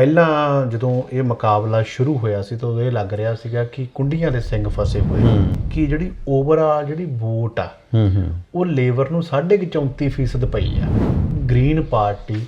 ਪਹਿਲਾਂ ਜਦੋਂ ਇਹ ਮੁਕਾਬਲਾ ਸ਼ੁਰੂ ਹੋਇਆ ਸੀ ਤਾਂ ਉਦੋਂ ਇਹ ਲੱਗ ਰਿਹਾ ਸੀਗਾ ਕਿ ਕੁੰਡੀਆਂ ਦੇ ਸਿੰਘ ਫਸੇ ਹੋਏ ਕਿ ਜਿਹੜੀ ਓਵਰਆਲ ਜਿਹੜੀ ਵੋਟ ਆ ਹੂੰ ਹੂੰ। ਉਹ ਲੇਬਰ ਨੂੰ 34.34% ਪਈ ਆ। ਗ੍ਰੀਨ ਪਾਰਟੀ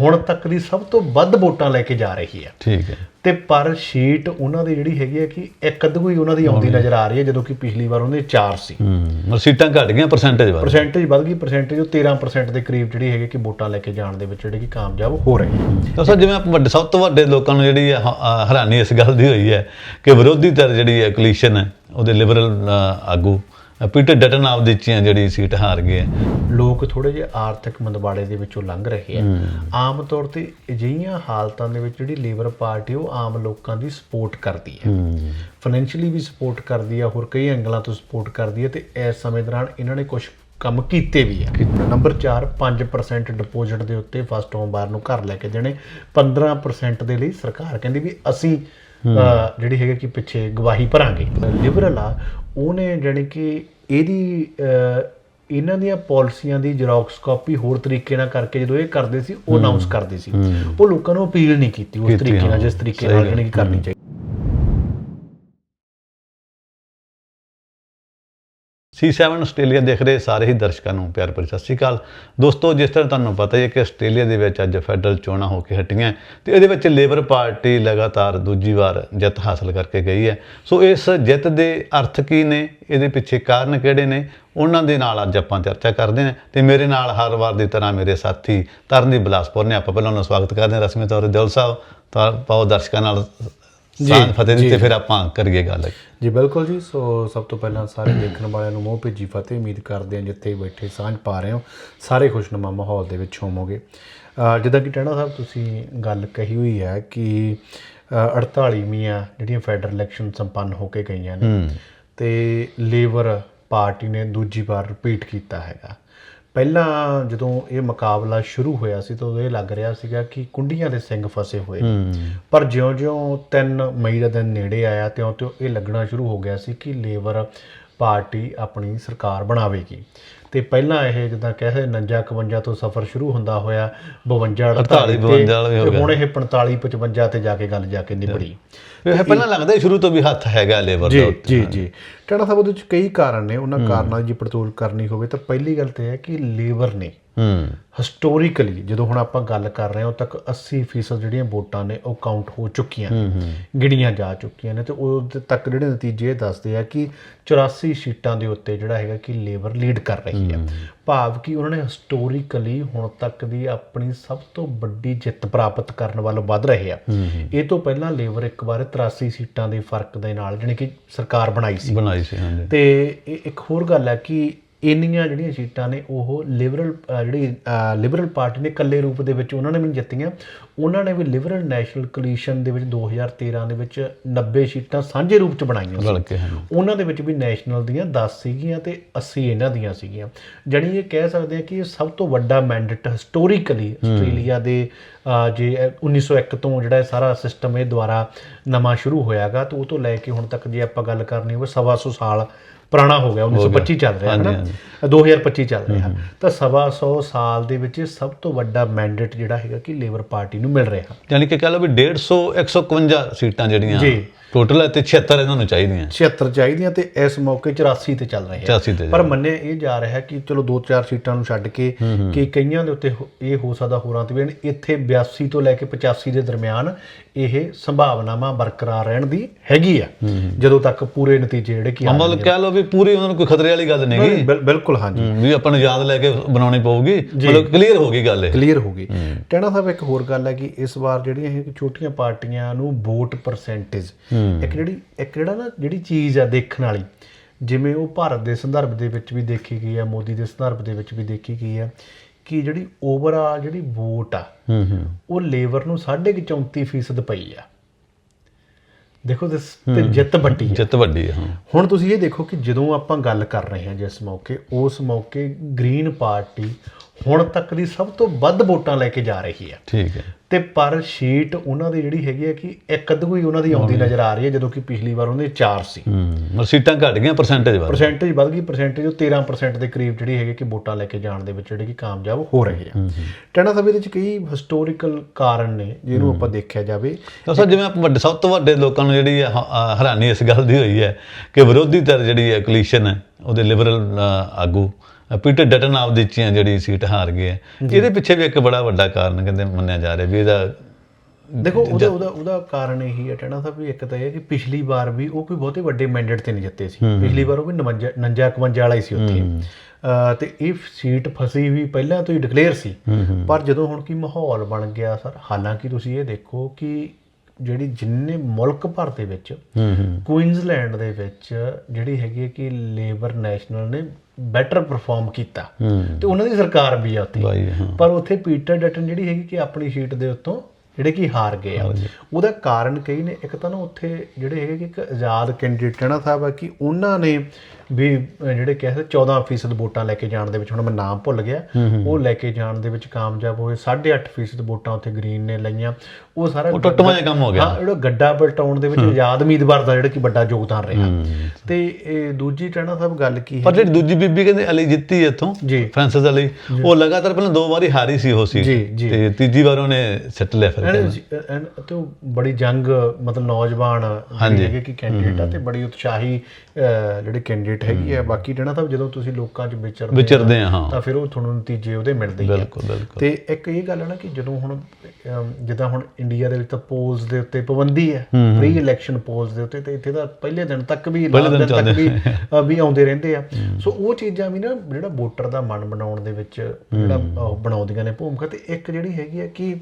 ਹੁਣ ਤੱਕ ਦੀ ਸਭ ਤੋਂ ਵੱਧ ਵੋਟਾਂ ਲੈ ਕੇ ਜਾ ਰਹੀ ਆ ਠੀਕ ਹੈ। ਤੇ ਪਰ ਸ਼ੀਟ ਉਹਨਾਂ ਦੀ ਜਿਹੜੀ ਹੈਗੀ ਹੈ ਕਿ ਇੱਕ ਅੱਧੂ ਹੀ ਉਹਨਾਂ ਦੀ ਆਉਂਦੀ ਨਜ਼ਰ ਆ ਰਹੀ ਹੈ ਜਦੋਂ ਕਿ ਪਿਛਲੀ ਵਾਰ ਉਹਦੇ 4 ਸੀ। ਹੂੰ ਸੀਟਾਂ ਘਟ ਗਈਆਂ ਪਰਸੈਂਟੇਜ ਵੱਧ ਪਰਸੈਂਟੇਜ ਵੱਧ ਗਈ ਪਰਸੈਂਟੇਜ ਉਹ 13% ਦੇ ਕਰੀਬ ਜਿਹੜੀ ਹੈਗੀ ਕਿ ਵੋਟਾਂ ਲੈ ਕੇ ਜਾਣ ਦੇ ਵਿੱਚ ਜਿਹੜੀ ਕਿ ਕਾਮਯਾਬ ਹੋ ਰਹੀ ਹੈ। ਤਾਂ ਸਰ ਜਿਵੇਂ ਆਪਾਂ ਵੱਡੇ ਸਭ ਤੋਂ ਵੱਡੇ ਲੋਕਾਂ ਨੂੰ ਜਿਹੜੀ ਹ- ਹੈਰਾਨੀ ਇਸ ਗੱਲ ਦੀ ਹੋਈ ਹੈ ਕਿ ਵਿਰੋਧੀ ਧਿਰ ਜਿਹੜੀ ਹੈ ਕੋਲੀਸ਼ਨ ਹੈ ਉਹਦੇ ਲਿਬਰਲ ਆਗੂ ਪੀਟਰ ਡਟਨ ਆਪ ਦੀ ਚੀਆਂ ਜਿਹੜੀ ਸੀਟ ਹਾਰ ਗਏ। ਲੋਕ ਥੋੜੇ ਜਿਹੇ ਆਰਥਿਕ ਮੰਦਵਾੜੇ ਦੇ ਵਿੱਚੋਂ ਲੰਘ ਰਹੇ ਆ। ਆਮ ਤੌਰ ਤੇ ਅਜਿਹੀਆਂ ਹਾਲਤਾਂ ਦੇ ਵਿੱਚ ਜਿਹੜੀ ਲੇਬਰ ਪਾਰਟੀ ਉਹ ਆਮ ਲੋਕਾਂ ਦੀ ਸਪੋਰਟ ਕਰਦੀ ਹੈ। ਫਾਈਨੈਂਸ਼ੀਅਲੀ ਵੀ ਸਪੋਰਟ ਕਰਦੀ ਆ ਹੋਰ ਕਈ ਐਂਗਲਾਂ ਤੋਂ ਸਪੋਰਟ ਕਰਦੀ ਹੈ ਤੇ ਇਸ ਸਮੇਂ ਦੌਰਾਨ ਇਹਨਾਂ ਨੇ ਕੁਝ ਕੰਮ ਕੀਤੇ ਵੀ ਆ। ਨੰਬਰ 4 5% ਡਿਪੋਜ਼ਿਟ ਦੇ ਉੱਤੇ ਫਸਟ ਹੋਮ ਬਾਰ ਨੂੰ ਘਰ ਲੈ ਕੇ ਦੇਣੇ। 15% ਦੇ ਲਈ ਸਰਕਾਰ ਕਹਿੰਦੀ ਵੀ ਅਸੀਂ ਜਿਹੜੀ ਹੈਗੇ ਕਿ ਪਿੱਛੇ ਗਵਾਹੀ ਭਰਾਂਗੇ। ਲਿਬਰਲ ਆ ਉਹਨੇ ਜਾਣੀ ਕਿ ਇਹਦੀ ਇਹਨਾਂ ਦੀਆਂ ਪਾਲਿਸੀਆਂ ਦੀ ਜੈਰੋਕਸ ਕਾਪੀ ਹੋਰ ਤਰੀਕੇ ਨਾਲ ਕਰਕੇ ਜਦੋਂ ਇਹ ਕਰਦੇ ਸੀ ਉਹ ਅਨਾਉਂਸ ਕਰਦੇ ਸੀ। ਉਹ ਲੋਕਾਂ ਨੂੰ ਅਪੀਲ ਨਹੀਂ ਕੀਤੀ ਉਸ ਤਰੀਕੇ ਨਾਲ। ਜਿਸ ਤਰੀਕੇ ਨਾਲ। ਜਾਣੀ ਕਿ ਕਰਨੀ ਚਾਹੀਦੀ। C7 ਆਸਟ੍ਰੇਲੀਆ ਦੇਖ ਰਹੇ ਸਾਰੇ ਹੀ ਦਰਸ਼ਕਾਂ ਨੂੰ ਪਿਆਰ ਭਰੀ ਸਤਿ ਸ਼੍ਰੀ ਅਕਾਲ। ਦੋਸਤੋ ਜਿਸ ਤਰ੍ਹਾਂ ਤੁਹਾਨੂੰ ਪਤਾ ਹੀ ਕਿ ਆਸਟ੍ਰੇਲੀਆ ਦੇ ਵਿੱਚ ਅੱਜ ਫੈਡਰਲ ਚੋਣਾਂ ਹੋ ਕੇ ਹਟੀਆਂ ਤੇ ਇਹਦੇ ਵਿੱਚ ਲੇਬਰ ਪਾਰਟੀ ਲਗਾਤਾਰ ਦੂਜੀ ਵਾਰ ਜਿੱਤ ਹਾਸਲ ਕਰਕੇ ਗਈ ਹੈ। ਸੋ ਇਸ ਜਿੱਤ ਦੇ ਅਰਥ ਕੀ ਨੇ? ਇਹਦੇ ਪਿੱਛੇ ਕਾਰਨ ਕਿਹੜੇ ਨੇ? ਉਹਨਾਂ ਦੇ ਨਾਲ ਅੱਜ ਆਪਾਂ ਚਰਚਾ ਕਰਦੇ ਹਾਂ ਤੇ ਮੇਰੇ ਨਾਲ ਹਰ ਵਾਰ ਦੀ ਤਰ੍ਹਾਂ ਮੇਰੇ ਸਾਥੀ ਤਰਨਦੀਪ ਬਲਾਸਪੁਰ ਨੇ। ਆਪਾਂ ਪਹਿਲਾਂ ਉਹਨਾਂ ਨੂੰ ਸਵਾਗਤ ਕਰਦੇ ਹਾਂ ਰਸਮੀ ਤੌਰ ਤੇ। ਦਿਲ ਸਾਹਿਬ ਤਾਂ ਪਾਓ ਦਰਸ਼ਕਾਂ ਨਾਲ ਸਾਂਝ ਫਤਿਹ ਦੀ ਤੇ ਫਿਰ ਆਪਾਂ ਕਰੀਏ ਗੱਲ। ਜੀ ਬਿਲਕੁਲ ਜੀ ਸੋ ਸਭ ਤੋਂ ਪਹਿਲਾਂ ਸਾਰੇ ਦੇਖਣ ਵਾਲਿਆਂ ਨੂੰ ਮੋਹ ਭੇਜੀ ਫਤਿਹ ਉਮੀਦ ਕਰਦੇ ਹਾਂ ਜਿੱਥੇ ਬੈਠੇ ਸਾਂਝ ਪਾ ਰਹੇ ਹੋ ਸਾਰੇ ਖੁਸ਼ਨੁਮਾ ਮਾਹੌਲ ਦੇ ਵਿੱਚ ਹੋਵੋਗੇ। ਜਿੱਦਾਂ ਕਿ ਟੈਣਾ ਸਾਹਿਬ ਤੁਸੀਂ ਗੱਲ ਕਹੀ ਹੋਈ ਹੈ ਕਿ ਅਹ 48ਵੀਆਂ ਜਿਹੜੀਆਂ ਫੈਡਰਲ ਇਲੈਕਸ਼ਨ ਸੰਪੰਨ ਹੋ ਕੇ ਗਈਆਂ ਨੇ ਤੇ ਲੇਬਰ ਪਾਰਟੀ ਨੇ ਦੂਜੀ ਵਾਰ ਰਿਪੀਟ ਕੀਤਾ ਹੈਗਾ। ਪਹਿਲਾਂ ਜਦੋਂ ਇਹ ਮੁਕਾਬਲਾ ਸ਼ੁਰੂ ਹੋਇਆ ਸੀ ਤਾਂ ਉਦੋਂ ਇਹ ਲੱਗ ਰਿਹਾ ਸੀਗਾ ਕਿ ਕੁੰਡੀਆਂ ਦੇ ਸਿੰਘ ਫਸੇ ਹੋਏ ਨੇ। ਪਰ ਜਿਉਂ-ਜਿਉਂ 3 ਮਈ ਦਾ ਦਿਨ ਨੇੜੇ ਆਇਆ ਤਿਉਂ-ਤਿਉਂ ਇਹ ਲੱਗਣਾ ਸ਼ੁਰੂ ਹੋ ਗਿਆ ਸੀ ਕਿ ਲੇਬਰ ਪਾਰਟੀ ਆਪਣੀ ਸਰਕਾਰ ਬਣਾਵੇਗੀ। ਤੇ ਪਹਿਲਾਂ ਇਹ ਜਿੱਦਾਂ ਕਹਿੰਦੇ 49 51 ਤੋਂ ਸਫ਼ਰ ਸ਼ੁਰੂ ਹੁੰਦਾ ਹੋਇਆ 52 48 ਤੇ- 52 ਵਾਲਾ ਵੀ ਹੋ ਤੇ ਗਿਆ। ਹੁਣ ਇਹ 45 55 ਤੇ ਜਾ ਕੇ ਗੱਲ ਜਾ ਕੇ ਨਿਬੜੀ। ਇਹ ਪਹਿਲਾਂ ਲੱਗਦਾ ਸ਼ੁਰੂ ਤੋਂ ਵੀ ਹੱਥ ਹੈਗਾ ਲੇਬਰ ਦਾ। ਜੀ ਜੀ। ਟਾਣਾ ਸਾਹਿਬ ਉਹਦੇ ਵਿੱਚ ਕਈ ਕਾਰਨ ਨੇ ਉਹਨਾਂ ਕਾਰਨਾਂ ਦੀ ਜੇ ਪੜਤਾਲ ਕਰਨੀ ਹੋਵੇ ਤਾਂ ਪਹਿਲੀ ਗੱਲ ਤੇ ਹੈ ਕਿ ਲੇਬਰ ਨੇ ਹੂੰ। ਹਿਸਟੋਰੀਕਲੀ ਜਦੋਂ ਹੁਣ ਆਪਾਂ ਗੱਲ ਕਰ ਰਹੇ ਹਾਂ ਉਦੋਂ ਤੱਕ 80% ਜਿਹੜੀਆਂ ਵੋਟਾਂ ਨੇ ਉਹ ਕਾਊਂਟ ਹੋ ਚੁੱਕੀਆਂ ਗਿਣੀਆਂ ਜਾ ਚੁੱਕੀਆਂ ਨੇ ਤੇ ਉਹਦੇ ਤੱਕ ਜਿਹੜੇ ਨਤੀਜੇ ਦੱਸਦੇ ਆ ਕਿ 84 ਸੀਟਾਂ ਦੇ ਉੱਤੇ ਜਿਹੜਾ ਹੈਗਾ ਕਿ ਲੇਬਰ ਲੀਡ ਕਰ ਰਹੀ ਹੈ। ਭਾਵ ਕਿ ਉਹਨਾਂ ਨੇ ਹਿਸਟੋਰੀਕਲੀ ਹੁਣ ਤੱਕ ਦੀ ਆਪਣੀ ਸਭ ਤੋਂ ਵੱਡੀ ਜਿੱਤ ਪ੍ਰਾਪਤ ਕਰਨ ਵੱਲ ਵੱਧ ਰਹੇ ਆ। ਇਹ ਤੋਂ ਪਹਿਲਾਂ ਲੇਬਰ ਇੱਕ ਵਾਰ 83 ਸੀਟਾਂ ਦੇ ਫ਼ਰਕ ਦੇ ਨਾਲ ਜਾਣੀ ਕਿ ਸਰਕਾਰ ਬਣਾਈ ਸੀ। ਬਣਾਈ ਸੀ ਹਾਂਜੀ। ਤੇ ਇਹ ਇੱਕ ਹੋਰ ਗੱਲ ਹੈ ਕਿ ਇੰਨੀਆਂ ਜਿਹੜੀਆਂ ਸੀਟਾਂ ਨੇ ਉਹ ਲਿਬਰਲ ਜਿਹੜੀ ਲਿਬਰਲ ਪਾਰਟੀ ਨੇ ਇਕੱਲੇ ਰੂਪ ਦੇ ਵਿੱਚ ਉਹਨਾਂ ਨੇ ਵੀ ਨਹੀਂ ਜਿੱਤੀਆਂ। ਉਹਨਾਂ ਨੇ ਵੀ ਲਿਬਰਲ ਨੈਸ਼ਨਲ ਕੋਲੀਸ਼ਨ ਦੇ ਵਿੱਚ 2013 ਦੇ ਵਿੱਚ 90 ਸੀਟਾਂ ਸਾਂਝੇ ਰੂਪ ਚ ਬਣਾਈਆਂ ਸੀ। ਉਹਨਾਂ ਦੇ ਵਿੱਚ ਵੀ ਨੈਸ਼ਨਲ ਦੀਆਂ 10 ਸੀਗੀਆਂ ਤੇ 80 ਇਹਨਾਂ ਦੀਆਂ ਸੀਗੀਆਂ। ਜਾਣੀ ਇਹ ਕਹਿ ਸਕਦੇ ਹਾਂ ਕਿ ਇਹ ਸਭ ਤੋਂ ਵੱਡਾ ਮੈਂਡੇਟ ਹਿਸਟੋਰੀਕਲੀ ਆਸਟ੍ਰੇਲੀਆ ਦੇ ਜੇ ਇਹ 1901 ਤੋਂ ਜਿਹੜਾ ਸਾਰਾ ਸਿਸਟਮ ਇਹ ਦੁਆਰਾ ਨਵਾਂ ਸ਼ੁਰੂ ਹੋਇਆਗਾ ਤੇ ਉਹ ਤੋਂ ਲੈ ਕੇ ਹੁਣ ਤੱਕ ਜੇ ਆਪਾਂ ਗੱਲ ਕਰਨੀ ਹੋਵੇ ਸਵਾ ਸੌ ਸਾਲ ਪੁਰਾਣਾ ਹੋ ਗਿਆ 1925 ਚੱਲ ਰਿਹਾ ਹੈ ਨਾ? 2025 ਚੱਲ ਰਿਹਾ। ਤਾਂ ਸਵਾ ਸੌ ਸਾਲ ਦੇ ਵਿੱਚ ਸਭ ਤੋਂ ਵੱਡਾ ਮੈਂਡੇਟ ਜਿਹੜਾ ਹੈਗਾ ਕਿ ਲੇਬਰ ਪਾਰਟੀ ਨੂੰ ਮਿਲ ਰਿਹਾ। ਯਾਨੀ ਕਿ ਕਹ ਲਓ ਵੀ 150 151 ਸੀਟਾਂ ਜਿਹੜੀਆਂ ਜੀ। ਟੋਟਲ ਤੇ 76 ਇਹਨਾਂ ਨੂੰ ਚਾਹੀਦੀਆਂ। 76 ਚਾਹੀਦੀਆਂ ਤੇ ਇਸ ਮੌਕੇ 84 ਤੇ ਚੱਲ ਰਹੇ ਆ। 84 ਤੇ ਪਰ ਮੰਨਿਆ ਇਹ ਜਾ ਰਿਹਾ ਕਿ ਚਲੋ ਦੋ ਚਾਰ ਸੀਟਾਂ ਨੂੰ ਛੱਡ ਕੇ ਕਿ ਕਈਆਂ ਦੇ ਉੱਤੇ ਇਹ ਹੋ ਸਕਦਾ ਹੋਰਾਂ ਤੇ ਵੀ। ਇੱਥੇ 82 ਤੋਂ ਲੈ ਕੇ 85 ਦੇ ਦਰਮਿਆਨ ਇਹ ਸੰਭਾਵਨਾਵਾਂ ਬਰਕਰਾਰ ਰਹਿਣ ਦੀ ਹੈਗੀ ਆ। ਜਦੋਂ ਤੱਕ ਪੂਰੇ ਨਤੀਜੇ ਜਿਹੜੇ ਕਿ ਅਮਲ ਕਹ ਲਓ ਵੀ ਪੂਰੀ ਉਹਨਾਂ ਨੂੰ ਕੋਈ ਖਤਰੇ ਵਾਲੀ ਗੱਲ ਨਹੀਂ ਬਿਲ- ਬਿਲਕੁਲ ਹਾਂਜੀ। ਵੀ ਆਪਾਂ ਨੂੰ ਯਾਦ ਲੈ ਕੇ ਬਣਾਉਣੀ ਪਊਗੀ। ਮਤਲਬ ਕਲੀਅਰ ਹੋ ਗਈ ਗੱਲ ਇਹ। ਕਲੀਅਰ ਹੋ ਗਈ। ਟੈਣਾ ਸਾਹਿਬ ਇੱਕ ਹੋਰ ਗੱਲ ਹੈ ਕਿ ਇਸ ਵਾਰ ਜਿਹੜੀਆਂ ਇਹ ਛੋਟੀਆਂ ਪਾਰਟੀਆਂ ਨੂੰ ਵੋਟ ਪਰਸੈਂਟੇਜ ਇੱਕ ਜਿਹੜੀ ਇੱਕ ਜਿਹੜਾ ਨਾ ਜਿਹੜੀ ਚੀਜ਼ ਆ ਦੇਖਣ ਵਾਲੀ ਜਿਵੇਂ ਉਹ ਭਾਰਤ ਦੇ ਸੰਦਰਭ ਦੇ ਵਿੱਚ ਵੀ ਦੇਖੀ ਗਈ ਆ ਮੋਦੀ ਦੇ ਸੰਦਰਭ ਦੇ ਵਿੱਚ ਵੀ ਦੇਖੀ ਗਈ ਆ ਕਿ ਜਿਹੜੀ ਓਵਰਆਲ ਜਿਹੜੀ ਵੋਟ ਆ ਹੂੰ ਹੂੰ। ਉਹ ਲੇਬਰ ਨੂੰ 34.34% ਪਈ ਆ। ਦੇਖੋ this ਤੇ ਜਿੱਤ ਵੱਡੀ ਆ। ਜਿੱਤ ਵੱਡੀ ਹੈ ਹਾਂ। ਹੁਣ ਤੁਸੀਂ ਇਹ ਦੇਖੋ ਕਿ ਜਦੋਂ ਆਪਾਂ ਗੱਲ ਕਰ ਰਹੇ ਹਾਂ ਜਿਸ ਮੌਕੇ ਉਸ ਮੌਕੇ ਗ੍ਰੀਨ ਪਾਰਟੀ ਹੁਣ ਤੱਕ ਦੀ ਸਭ ਤੋਂ ਵੱਧ ਵੋਟਾਂ ਲੈ ਕੇ ਜਾ ਰਹੀ ਹੈ ਠੀਕ ਹੈ। ਤੇ ਪਰ ਸ਼ੀਟ ਉਹਨਾਂ ਦੀ ਜਿਹੜੀ ਹੈਗੀ ਹੈ ਕਿ ਇੱਕ ਅੱਧੂ ਹੀ ਉਹਨਾਂ ਦੀ ਆਉਂਦੀ ਨਜ਼ਰ ਆ ਰਹੀ ਹੈ ਜਦੋਂ ਕਿ ਪਿਛਲੀ ਵਾਰ ਉਹਨਾਂ ਦੇ 4 ਸੀ। ਹੂੰ ਸੀਟਾਂ ਘਟ ਗਈਆਂ ਪਰਸੈਂਟੇਜ ਵੱਧ ਪਰਸੈਂਟੇਜ ਵੱਧ ਗਈ ਪਰਸੈਂਟੇਜ ਉਹ 13% ਦੇ ਕਰੀਬ ਜਿਹੜੀ ਹੈਗੀ ਕਿ ਵੋਟਾਂ ਲੈ ਕੇ ਜਾਣ ਦੇ ਵਿੱਚ ਜਿਹੜੇ ਕਿ ਕਾਮਯਾਬ ਹੋ ਰਹੇ ਆ। ਟੈਣਾ ਸਾਹਿਬ ਇਹਦੇ ਵਿੱਚ ਕਈ ਹਿਸਟੋਰੀਕਲ ਕਾਰਨ ਨੇ ਜਿਹਨੂੰ ਆਪਾਂ ਦੇਖਿਆ ਜਾਵੇ। ਸਰ ਜਿਵੇਂ ਆਪਾਂ ਵੱਡੇ ਸਭ ਤੋਂ ਵੱਡੇ ਲੋਕਾਂ ਨੂੰ ਜਿਹੜੀ ਹੈਰਾਨੀ ਇਸ ਗੱਲ ਦੀ ਹੋਈ ਹੈ ਕਿ ਵਿਰੋਧੀ ਧਿਰ ਜਿਹੜੀ ਹੈ ਕੋਲੀਸ਼ਨ ਹੈ ਉਹਦੇ ਲਿਬਰਲ ਆਗੂ ਪੀਟਰ ਡਟਨ ਆਪ ਦੀ ਚੀਆਂ ਜਿਹੜੀ ਸੀਟ ਹਾਰ ਗਏ ਹੈ। ਇਹਦੇ ਪਿੱਛੇ ਵੀ ਇੱਕ ਬੜਾ ਵੱਡਾ ਕਾਰਨ ਕਹਿੰਦੇ ਮੰਨਿਆ ਜਾ ਰਿਹਾ ਵੀ ਇਹਦਾ ਦੇਖੋ ਉਹਦਾ ਉਹਦਾ ਉਹਦਾ ਕਾਰਨ ਇਹੀ ਹੈ ਟੈਣਾ ਸਾਹਿਬ ਵੀ ਇੱਕ ਤਾਂ ਇਹ ਹੈ ਕਿ ਪਿਛਲੀ ਵਾਰ ਵੀ ਉਹ ਕੋਈ ਬਹੁਤੇ ਵੱਡੇ ਮੈਂਡੇਟ ਤੇ ਨਹੀਂ ਜਿੱਤੇ ਸੀ। ਪਿਛਲੀ ਵਾਰ ਉਹ ਵੀ 59 59 51 ਵਾਲਾ ਹੀ ਸੀ ਉੱਥੇ। ਤੇ ਇਹ ਸੀਟ ਫਸੀ ਵੀ ਪਹਿਲਾਂ ਤੋਂ ਹੀ ਡਿਕਲੇਅਰ ਸੀ। ਪਰ ਜਦੋਂ ਹੁਣ ਕੀ ਮਾਹੌਲ ਬਣ ਗਿਆ ਸਰ ਹਾਲਾਂਕਿ ਤੁਸੀਂ ਇਹ ਦੇਖੋ ਕਿ ਜਿਹੜੀ ਜਿੰਨੇ ਮੁਲਕ ਭਰ ਦੇ ਵਿੱਚ ਕੁਈਨਜ਼ਲੈਂਡ ਦੇ ਵਿੱਚ ਜਿਹੜੀ ਹੈਗੀ ਕਿ ਲੇਬਰ ਨੈਸ਼ਨਲ ਨੇ ਬੈਟਰ ਪਰਫਾਰਮ ਕੀਤਾ। ਤੇ ਉਹਨਾਂ ਦੀ ਸਰਕਾਰ ਵੀ ਆ ਉੱਥੇ। ਪਰ ਉੱਥੇ ਪੀਟਰ ਡਟਨ ਜਿਹੜੀ ਹੈਗੀ ਕਿ ਆਪਣੀ ਸ਼ੀਟ ਦੇ ਉੱਤੋਂ ਜਿਹੜੇ ਕਿ ਹਾਰ ਗਏ ਆ। ਉਹਦਾ ਕਾਰਨ ਕਈ ਨੇ ਇੱਕ ਤਾਂ ਨਾ ਉੱਥੇ ਜਿਹੜੇ ਹੈਗੇ ਕਿ ਇੱਕ ਆਜ਼ਾਦ ਕੈਂਡੀਡੇਟ ਨਾ ਸਾਹਿਬ ਆ ਕਿ ਉਹਨਾਂ ਨੇ ਵੀ ਜਿਹੜੇ ਕਹਿੰਦੇ 14% ਵੋਟਾਂ ਲੈ ਕੇ ਜਾਣ ਦੇ ਵਿੱਚ ਹੁਣ ਮੈਂ ਨਾਮ ਭੁੱਲ ਗਿਆ। ਉਹ ਲੈ ਕੇ ਜਾਣ ਦੇ ਵਿੱਚ ਕਾਮਯਾਬ ਹੋਏ 8.5% ਵੋਟਾਂ ਉੱਥੇ ਗ੍ਰੀਨ ਨੇ ਲਈਆਂ। ਉਹ ਸਾਰਾ ਉਹ ਟੁੱਟਵਾਂ ਜਿਹਾ ਕੰਮ ਹੋ ਗਿਆ। ਹਾਂ ਜਿਹੜਾ ਗੱਡਾ ਪਲਟਾਉਣ ਦੇ ਵਿੱਚ ਆਜ਼ਾਦ ਉਮੀਦਵਾਰ ਦਾ ਜਿਹੜਾ ਕਿ ਵੱਡਾ ਯੋਗਦਾਨ ਰਿਹਾ। ਤੇ ਇਹ ਦੂਜੀ ਟਹਿਣਾ ਸਾਹਿਬ ਗੱਲ ਕੀ ਹੈ ਪਰ ਜਿਹੜੀ ਦੂਜੀ ਬੀਬੀ ਕਹਿੰਦੇ ਅਲੀ ਜਿੱਤੀ ਇੱਥੋਂ ਫ੍ਰਾਂਸਿਸ ਅਲੀ ਉਹ ਲਗਾਤਾਰ ਪਹਿਲਾਂ ਦੋ ਵਾਰੀ ਹਾਰੀ ਸੀ ਉਹ ਸੀ। ਤੇ ਤੀਜੀ ਵਾਰ ਉਹਨੇ ਸਿੱਟ ਲਿਆ ਐਨ- ਤੇ ਉਹ ਬੜੀ ਜੰਗ ਮਤਲਬ ਨੌਜਵਾਨ ਜਿਹੜੇ ਹੈਗੇ ਕਿ ਕੈਂਡੀਡੇਟ ਆ ਤੇ ਬੜੀ ਉਤਸ਼ਾਹੀ ਜਿਹੜੇ ਕੈਂਡੀਡੇਟ ਹੈਗੀ ਆ। ਬਾਕੀ ਜਿਹੜਾ ਤਾਂ ਜਦੋਂ ਤੁਸੀਂ ਲੋਕਾਂ 'ਚ ਵਿਚਰਦੇ ਵਿਚਰਦੇ ਆ ਹਾਂ। ਤਾਂ ਫਿਰ ਉਹ ਤੁਹਾਨੂੰ ਨਤੀਜੇ ਉਹਦੇ ਮਿਲਦੇ ਹੀ ਆ। ਬਿਲਕੁਲ ਬਿਲਕੁਲ। ਤੇ ਇੱਕ ਇਹ ਗੱਲ ਹੈ ਨਾ ਕਿ ਜਦੋਂ ਹੁਣ ਜਿੱਦਾਂ ਹੁਣ ਇੰਡੀਆ ਦੇ ਵਿੱਚ ਤਾਂ ਪੋਲਸ ਦੇ ਉੱਤੇ ਪਾਬੰਦੀ ਹੈ ਪ੍ਰੀ ਇਲੈਕਸ਼ਨ ਪੋਲਸ ਦੇ ਉੱਤੇ ਤੇ ਇੱਥੇ ਤਾਂ ਪਹਿਲੇ ਦਿਨ ਤੱਕ ਵੀ ਦਿਨ ਤੱਕ ਵੀ ਵੀ ਆਉਂਦੇ ਰਹਿੰਦੇ ਆ। ਸੋ ਉਹ ਚੀਜ਼ਾਂ ਵੀ ਨਾ ਜਿਹੜਾ ਵੋਟਰ ਦਾ ਮਨ ਬਣਾਉਣ ਦੇ ਵਿੱਚ ਜਿਹੜਾ ਬਣਾਉਂਦੀਆਂ ਨੇ ਭੂਮਿਕਾ। ਤੇ ਇੱਕ ਜਿਹੜੀ ਹੈਗੀ ਹੈ ਕਿ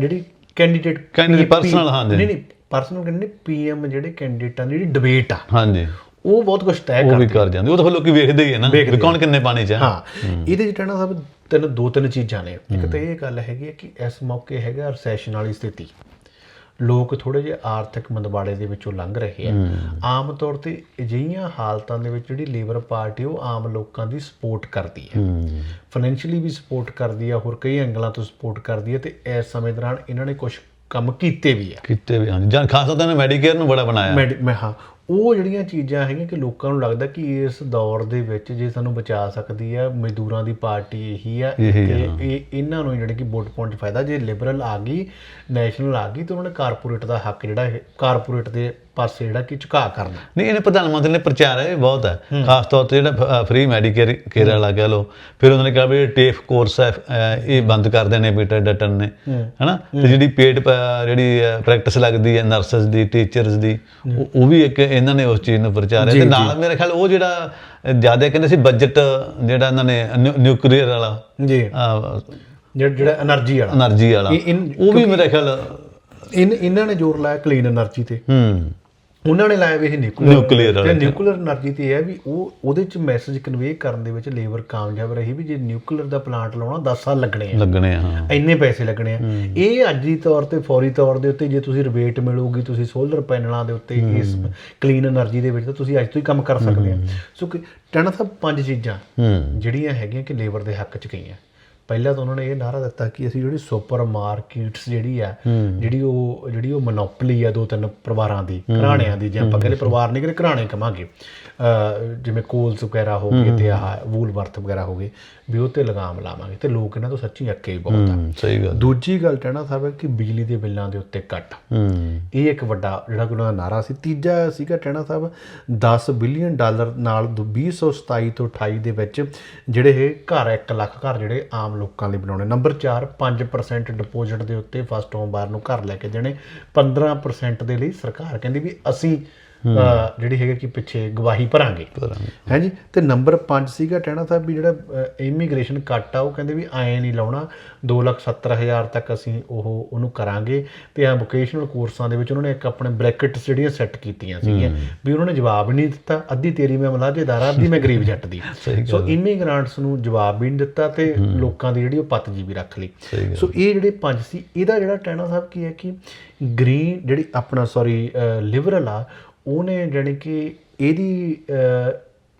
ਜਿਹੜੀ ਕੈਂਡੀਡੇਟ Candidate personal, ਹਾਂਜੀ। ਨਹੀਂ ਨਹੀਂ ਪਰਸਨਲ ਕਹਿੰਦੇ ਪੀਐਮ ਜਿਹੜੇ ਕੈਂਡੀਡੇਟਾਂ ਦੀ ਜਿਹੜੀ ਡਿਬੇਟ ਆ। ਹਾਂਜੀ। ਉਹ ਬਹੁਤ ਕੁਝ ਤੈਅ ਉਹ ਕਰ ਵੀ ਕਰ ਜਾਂਦੇ ਉਹ ਤਾਂ ਲੋਕੀ ਵੇਖਦੇ ਹੀ ਹੈ ਨਾ ਵੀ ਕੌਣ ਕਿੰਨੇ ਪਾਣੀ 'ਚ ਹੈ ਹਾਂ। ਇਹਦੇ ਵਿੱਚ ਟਣਾ ਸਾਹਿਬ ਤਿੰਨ ਦੋ ਤਿੰਨ ਚੀਜ਼ਾਂ ਨੇ। ਇੱਕ ਤਾਂ ਇਹ ਗੱਲ ਹੈਗੀ ਹੈ ਕਿ ਇਸ ਮੌਕੇ ਹੈਗਾ ਰਸੈਸ਼ਨ ਵਾਲੀ ਸਥਿਤੀ। ਲੋਕ ਥੋੜੇ ਜਿਹਾ ਆਰਥਿਕ ਮੰਦਵਾੜੇ ਦੇ ਵਿੱਚੋਂ ਲੰਘ ਰਹੇ ਆ। ਆਮ ਤੌਰ ਤੇ ਅਜਿਹੀਆਂ ਹਾਲਤਾਂ ਦੇ ਵਿੱਚ ਜਿਹੜੀ ਲੇਬਰ ਪਾਰਟੀ ਉਹ ਆਮ ਲੋਕਾਂ ਦੀ ਸਪੋਰਟ ਕਰਦੀ ਹੈ। ਹੂੰ। ਫਾਈਨੈਂਸ਼ੀਅਲੀ ਵੀ ਸਪੋਰਟ ਕਰਦੀ ਆ ਹੋਰ ਕਈ ਐਂਗਲਾਂ ਤੋਂ ਸਪੋਰਟ ਕਰਦੀ ਹੈ ਤੇ ਇਸ ਸਮੇਂ ਦੌਰਾਨ ਇਹਨਾਂ ਨੇ ਕੁਝ ਕੰਮ ਕੀਤੇ ਵੀ ਆ। ਕੀਤੇ ਵੀ ਹਾਂਜੀ। ਜਾਂ ਖਾਸ ਤੌਰ ਤੇ ਮੈਡੀਕੇਅਰ ਨੂੰ ਬੜਾ ਬਣਾਇਆ। ਮੈਂ ਹਾਂ ਉਹ ਜਿਹੜੀਆਂ ਚੀਜ਼ਾਂ ਹੈਗੀਆਂ ਕਿ ਲੋਕਾਂ ਨੂੰ ਲੱਗਦਾ ਕਿ ਇਸ ਦੌਰ ਦੇ ਵਿੱਚ ਜੇ ਸਾਨੂੰ ਬਚਾ ਸਕਦੀ ਹੈ ਮਜ਼ਦੂਰਾਂ ਦੀ ਪਾਰਟੀ ਇਹੀ ਆ ਤੇ ਇਹ ਇਹਨਾਂ ਨੂੰ ਜਿਹੜੀ ਕਿ ਵੋਟ ਪਾਉਣ 'ਚ ਫਾਇਦਾ ਜੇ ਲਿਬਰਲ ਆ ਗਈ ਨੈਸ਼ਨਲ ਆ ਗਈ ਤੇ ਉਹਨਾਂ ਨੇ ਕਾਰਪੋਰੇਟ ਦਾ ਹੱਕ ਜਿਹੜਾ ਹੈ ਕਾਰਪੋਰੇਟ ਦੇ ਪਾਸੇ ਜਿਹੜਾ ਕਿ ਝੁਕਾ ਕਰਨਾ। ਨਹੀਂ ਇਹਨੇ ਪ੍ਰਧਾਨ ਮੰਤਰੀ ਨੇ ਪ੍ਰਚਾਰ ਹੈ ਬਹੁਤ ਹੈ। ਖਾਸ ਤੌਰ ਤੇ ਜਿਹੜਾ ਫ੍ਰੀ ਮੈਡੀਕੇਅਰ ਕੇਰਾ ਲੱਗਾ ਲੋ ਫਿਰ ਉਹਨਾਂ ਨੇ ਕਿਹਾ ਵੀ ਟੇਫ ਕੋਰਸ ਹੈ ਇਹ ਬੰਦ ਕਰ ਦੇਣੇ ਪੀਟਰ ਡਟਨ ਨੇ ਹਨਾ? ਤੇ ਜਿਹੜੀ ਪੇਡ ਜਿਹੜੀ ਪ੍ਰੈਕਟਿਸ ਲੱਗਦੀ ਹੈ ਨਰਸਸ ਦੀ ਟੀਚਰਸ ਦੀ ਉਹ ਵੀ ਇੱਕ ਇਹਨਾਂ ਨੇ ਉਸ ਚੀਜ਼ ਨੂੰ ਪ੍ਰਚਾਰਿਆ ਤੇ ਨਾਲ ਮੇਰੇ ਖਿਆਲ ਉਹ ਜਿਹੜਾ ਜ਼ਿਆਦਾ ਕਹਿੰਦੇ ਸੀ ਬਜਟ ਜਿਹੜਾ ਇਹਨਾਂ ਨੇ ਨਿਊਕਲੀਅਰ ਵਾਲਾ ਜੀ। ਜਿਹੜਾ ਜਿਹੜਾ એનર્ਜੀ ਵਾਲਾ। એનર્ਜੀ ਵਾਲਾ। ਉਹ ਵੀ ਮੇਰੇ ਖਿਆਲ ਇਹਨਾਂ ਨੇ ਜ਼ੋਰ ਲਾਇਆ ਕਲੀਨ એનર્ਜੀ ਤੇ। ਹੂੰ। ਉਹਨਾਂ ਨੇ ਲਾਇਆ ਵੀ ਇਹ ਨਿਊਕਲੀਅਰ ਤੇ ਨਿਊਕਲੀਅਰ એનર્ਜੀ ਤੇ ਹੈ ਵੀ ਉਹ ਉਹਦੇ ਚ ਮੈਸੇਜ ਕਨਵੇ ਕਰਨ ਦੇ ਵਿੱਚ ਲੇਬਰ ਕਾਮਯਾਬ ਰਹੀ ਵੀ ਜੇ ਨਿਊਕਲੀਅਰ ਦਾ ਪਲਾਂਟ ਲਾਉਣਾ 10 ਸਾਲ ਲੱਗਣੇ ਆ। ਲੱਗਣੇ ਆ, ਇੰਨੇ ਪੈਸੇ ਲੱਗਣੇ ਆ। ਇਹ ਅੱਜ ਦੀ ਤੌਰ ਤੇ ਫੌਰੀ ਤੌਰ ਦੇ ਉੱਤੇ ਜੇ ਤੁਸੀਂ ਰਿਬੇਟ ਮਿਲੂਗੀ ਤੁਸੀਂ ਸੋਲਰ ਪੈਨਲਾਂ ਦੇ ਉੱਤੇ ਇਸ ਕਲੀਨ એનર્ਜੀ ਦੇ ਵਿੱਚ ਤਾਂ ਤੁਸੀਂ ਅੱਜ ਤੋਂ ਹੀ ਕੰਮ ਕਰ ਸਕਦੇ ਆ। ਸੋ ਕਿ ਟਣਾ ਸਾਹਿਬ ਪੰਜ ਚੀਜ਼ਾਂ ਜਿਹੜੀਆਂ ਹੈਗੀਆਂ ਕਿ ਲੇਬਰ ਦੇ ਹੱਕ ਚ ਗਈਆਂ। ਪਹਿਲਾਂ ਤਾਂ ਉਹਨਾਂ ਨੇ ਇਹ ਨਾਰਾ ਦਿੱਤਾ ਕਿ ਅਸੀਂ ਜਿਹੜੀ ਸੁਪਰ ਮਾਰਕੀਟਸ ਜਿਹੜੀ ਆ ਜਿਹੜੀ ਉਹ ਜਿਹੜੀ ਉਹ ਮੋਨੋਪੋਲੀ ਆ ਦੋ ਤਿੰਨ ਪਰਿਵਾਰਾਂ ਦੀ ਘਰਾਣਿਆਂ ਦੀ ਜੇ ਆਪਾਂ ਕਹਿੰਦੇ ਪਰਿਵਾਰ ਨਹੀਂ ਕਹਿੰਦੇ ਘਰਾਣੇ ਕਮਾਂਗੇ ਜਿਵੇਂ ਕੋਲਸ ਵਗੈਰਾ ਹੋ ਗਏ ਤੇ ਆਹ ਵੂਲਵਰਥ ਵਗੈਰਾ ਹੋ ਗਏ ਵੀ ਉਹ ਤੇ ਲਗਾਮ ਲਾਵਾਂਗੇ ਤੇ ਲੋਕ ਇਹਨਾਂ ਤੋਂ ਸੱਚੀ ਅੱਕੇ ਹੀ ਬਹੁਤ ਆ। ਸਹੀ ਗੱਲ। ਦੂਜੀ ਗੱਲ ਕਹਿਣਾ ਸਾਹਿਬ ਕਿ ਬਿਜਲੀ ਦੇ ਬਿੱਲਾਂ ਦੇ ਉੱਤੇ ਕੱਟ। ਇਹ ਇੱਕ ਵੱਡਾ ਜਿਹੜਾ ਕਿ ਉਹਨਾਂ ਦਾ ਨਾਰਾ ਸੀ। ਤੀਜਾ ਸੀਗਾ ਟੈਣਾ ਸਾਹਿਬ 10 ਬਿਲੀਅਨ ਡਾਲਰ ਨਾਲ ਦੋ- 2027 ਤੋਂ 28 ਦੇ ਵਿੱਚ ਜਿਹੜੇ ਇਹ ਘਰ 1 ਲੱਖ ਘਰ ਜਿਹੜੇ ਆਮ ਲੋਕਾਂ ਲਈ ਬਣਾਉਣੇ। ਨੰਬਰ 4 5% ਡਿਪੋਜ਼ਿਟ ਦੇ ਉੱਤੇ ਫਸਟ ਹੋਮ ਬਾਰ ਨੂੰ ਘਰ ਲੈ ਕੇ ਦੇਣੇ। 15% ਦੇ ਲਈ ਸਰਕਾਰ ਕਹਿੰਦੀ ਵੀ ਅਸੀਂ ਜਿਹੜੀ ਹੈਗੇ ਕਿ ਪਿੱਛੇ ਗਵਾਹੀ ਭਰਾਂਗੇ। ਹਾਂਜੀ ਤੇ ਨੰਬਰ 5 ਸੀਗਾ ਟਹਿਣਾ ਸਾਹਿਬ ਵੀ ਜਿਹੜਾ ਇਮੀਗ੍ਰੇਸ਼ਨ ਕੱਟ ਆ ਉਹ ਕਹਿੰਦੇ ਵੀ ਐ ਨਹੀਂ ਲਾਉਣਾ। 270000 ਤੱਕ ਅਸੀਂ ਉਹ ਉਹਨੂੰ ਕਰਾਂਗੇ। ਤੇ ਆ ਵੋਕੇਸ਼ਨਲ ਕੋਰਸਾਂ ਦੇ ਵਿੱਚ ਉਹਨਾਂ ਨੇ ਇੱਕ ਆਪਣੇ ਬ੍ਰੈਕਟਸ ਜਿਹੜੀਆਂ ਸੈੱਟ ਕੀਤੀਆਂ ਸੀਗੀਆਂ। ਵੀ ਉਹਨਾਂ ਨੇ ਜਵਾਬ ਨਹੀਂ ਦਿੱਤਾ। ਅੱਧੀ ਤੇਰੀ ਮੈਂ ਮਲਾਜੇਦਾਰ ਅੱਧੀ ਮੈਂ ਗਰੀਬ ਜੱਟ ਦੀ। ਸੋ ਇਮੀਗ੍ਰਾਂਟਸ ਨੂੰ ਜਵਾਬ ਵੀ ਨਹੀਂ ਦਿੱਤਾ ਤੇ ਲੋਕਾਂ ਦੀ ਜਿਹੜੀ ਉਹ ਪੱਤ ਜੀ ਵੀ ਰੱਖ ਲਈ। ਸੋ ਇਹ ਜਿਹੜੇ ਪੰਜ ਸੀ ਇਹਦਾ ਜਿਹੜਾ ਟੈਣਾ ਸਾਹਿਬ ਕੀ ਹੈ ਕਿ ਗ੍ਰੀਨ ਜਿਹੜੀ ਆਪਣਾ ਸੌਰੀ ਲਿਬਰਲ ਆ ਉਹਨੇ ਜਾਣੀ ਕਿ ਇਹਦੀ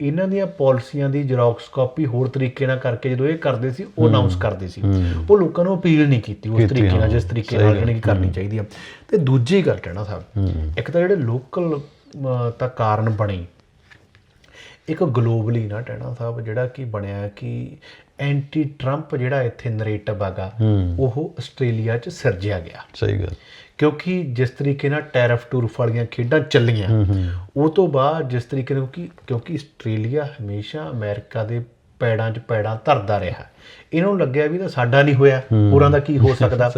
ਇਹਨਾਂ ਦੀਆਂ ਪਾਲਿਸੀਆਂ ਦੀ ਜ਼ੈਰੋਕਸ ਕਾਪੀ ਹੋਰ ਤਰੀਕੇ ਨਾਲ ਕਰਕੇ ਜਦੋਂ ਇਹ ਕਰਦੇ ਸੀ ਉਹ ਅਨਾਉਂਸ ਕਰਦੇ ਸੀ। ਉਹ ਲੋਕਾਂ ਨੂੰ ਅਪੀਲ ਨਹੀਂ ਕੀਤੀ ਉਸ ਤਰੀਕੇ ਨਾਲ ਜਿਸ ਤਰੀਕੇ ਨਾਲ ਇਹਨਾਂ ਕੀ ਕਰਨੀ ਚਾਹੀਦੀ ਆ। ਤੇ ਦੂਜੀ ਗੱਲ ਟਹਿਣਾ ਸਾਹਿਬ ਇੱਕ ਤਾਂ ਜਿਹੜੇ ਲੋਕਲ ਤਾਂ ਕਾਰਨ ਬਣੇ। ਇੱਕ ਗਲੋਬਲੀ ਨਾ ਟਹਿਣਾ ਸਾਹਿਬ ਜਿਹੜਾ ਕਿ ਬਣਿਆ ਕਿ ਐਂਟੀ ਟਰੰਪ ਜਿਹੜਾ ਇੱਥੇ ਨਰੇਟਿਵ ਹੈਗਾ ਉਹ ਆਸਟ੍ਰੇਲੀਆ 'ਚ ਸਿਰਜਿਆ ਗਿਆ। ਸਹੀ ਗੱਲ। ਕਿਉਂਕਿ ਜਿਸ ਤਰੀਕੇ ਨਾਲ ਟੈਰਫ ਟੂਰਫ ਵਾਲੀਆਂ ਖੇਡਾਂ ਚੱਲੀਆਂ ਉਹ ਤੋਂ ਬਾਅਦ ਜਿਸ ਤਰੀਕੇ ਨਾਲ ਕਿਉਂਕਿ ਕਿਉਂਕਿ ਆਸਟ੍ਰੇਲੀਆ ਹਮੇਸ਼ਾ ਅਮਰੀਕਾ ਦੇ ਪੈੜਾਂ 'ਚ ਪੈੜਾਂ ਧਰਦਾ ਰਿਹਾ। ਇਹਨਾਂ ਨੂੰ ਲੱਗਿਆ ਵੀ ਤਾਂ ਸਾਡਾ ਨਹੀਂ ਹੋਇਆ ਹੋਰਾਂ ਦਾ ਕੀ ਹੋ ਸਕਦਾ?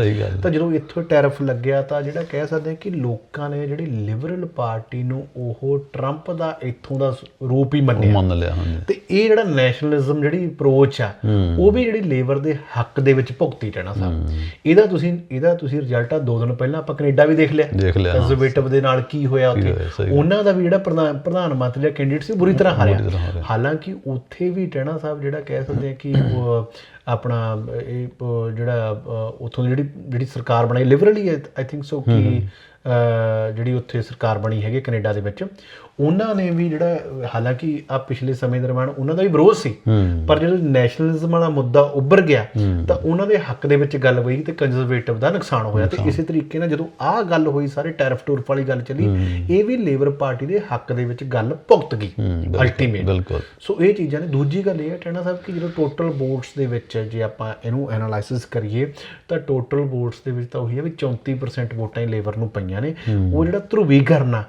ਤਾਂ ਜਦੋਂ ਇੱਥੋਂ ਟੈਰਫ ਲੱਗਿਆ ਤਾਂ ਜਿਹੜਾ ਕਹਿ ਸਕਦੇ ਕਿ ਲੋਕਾਂ ਨੇ ਜਿਹੜੀ ਲਿਬਰਲ ਪਾਰਟੀ ਨੂੰ ਉਹ ਟਰੰਪ ਦਾ ਇੱਥੋਂ ਦਾ ਰੂਪ ਹੀ ਮੰਨਿਆ। ਮੰਨ ਲਿਆ ਹਾਂਜੀ। ਤੇ ਇਹ ਜਿਹੜਾ ਨੈਸ਼ਨਲਿਜ਼ਮ ਜਿਹੜੀ ਅਪਰੋਚ ਆ ਉਹ ਵੀ ਜਿਹੜੀ ਲੇਬਰ ਦੇ ਹੱਕ ਦੇ ਵਿੱਚ ਭੁਗਤੀ ਰਹਿਣਾ ਸਾਹਿਬ ਇਹਦਾ ਤੁਸੀਂ ਇਹਦਾ ਤੁਸੀਂ ਰਿਜ਼ਲਟ ਆ ਦੋ ਦਿਨ ਪਹਿਲਾਂ ਆਪਾਂ ਕੈਨੇਡਾ ਵੀ ਦੇਖ ਲਿਆ। ਦੇਖ ਲਿਆ ਕੰਜ਼ਰਵੇਟਿਵ ਦੇ ਨਾਲ ਕੀ ਹੋਇਆ ਉੱਥੇ? ਉਹਨਾਂ ਦਾ ਵੀ ਜਿਹੜਾ ਪ੍ਰਧਾਨ ਪ੍ਰਧਾਨ ਮੰਤਰੀ ਦਾ ਕੈਂਡੀਡੇਟ ਸੀ ਬੁਰੀ ਤਰ੍ਹਾਂ ਹਾਰਿਆ। ਤਰ੍ਹਾਂ ਹਾਰਿਆ। ਹਾਲਾਂਕਿ ਉੱਥੇ ਵੀ ਟਹਿਣਾ ਸਾਹਿਬ ਜਿਹੜਾ ਕਹਿ ਸਕਦੇ ਆ ਕਿ ਉਹ ਆਪਣਾ ਇਹ ਜਿਹੜਾ ਉੱਥੋਂ ਦੀ ਜਿਹੜੀ ਜਿਹੜੀ ਸਰਕਾਰ ਬਣਾਈ ਲਿਬਰਲੀ ਆਈ ਥਿੰਕ ਸੋ ਕਿ ਜਿਹੜੀ ਉੱਥੇ ਸਰਕਾਰ ਬਣੀ ਹੈਗੀ ਕੈਨੇਡਾ ਦੇ ਵਿੱਚ ਉਹਨਾਂ ਨੇ ਵੀ ਜਿਹੜਾ ਹਾਲਾਂਕਿ ਆ ਪਿਛਲੇ ਸਮੇਂ ਦਰਮਿਆਨ ਉਹਨਾਂ ਦਾ ਵੀ ਵਿਰੋਧ ਸੀ ਪਰ ਜਦੋਂ ਨੈਸ਼ਨਲਿਜ਼ਮ ਵਾਲਾ ਮੁੱਦਾ ਉੱਭਰ ਗਿਆ ਤਾਂ ਉਹਨਾਂ ਦੇ ਹੱਕ ਦੇ ਵਿੱਚ ਗੱਲ ਹੋਈ ਤੇ ਕੰਜ਼ਰਵੇਟਿਵ ਦਾ ਨੁਕਸਾਨ ਹੋਇਆ। ਤੇ ਇਸੇ ਤਰੀਕੇ ਨਾਲ ਜਦੋਂ ਆਹ ਗੱਲ ਹੋਈ ਸਾਰੇ ਟੈਰਫ ਟੂਰਫ ਵਾਲੀ ਗੱਲ ਚੱਲੀ ਇਹ ਵੀ ਲੇਬਰ ਪਾਰਟੀ ਦੇ ਹੱਕ ਦੇ ਵਿੱਚ ਗੱਲ ਭੁਗਤ ਗਈ ਅਲਟੀਮੇਟ ਬਿਲਕੁਲ ਸੋ ਇਹ ਚੀਜ਼ਾਂ ਨੇ। ਦੂਜੀ ਗੱਲ ਇਹ ਹੈ ਟੈਣਾ ਸਾਹਿਬ ਕਿ ਜਦੋਂ ਟੋਟਲ ਵੋਟਸ ਦੇ ਵਿੱਚ ਜੇ ਆਪਾਂ ਇਹਨੂੰ ਐਨਾਲਾਈਸਿਸ ਕਰੀਏ ਤਾਂ ਟੋਟਲ ਵੋਟਸ ਦੇ ਵਿੱਚ ਤਾਂ ਉਹੀ ਹੈ ਵੀ 34% ਵੋਟਾਂ ਹੀ ਲੇਬਰ ਨੂੰ ਪਈਆਂ ਨੇ। ਉਹ ਜਿਹੜਾ ਧਰੁਵੀਕਰਨ ਆ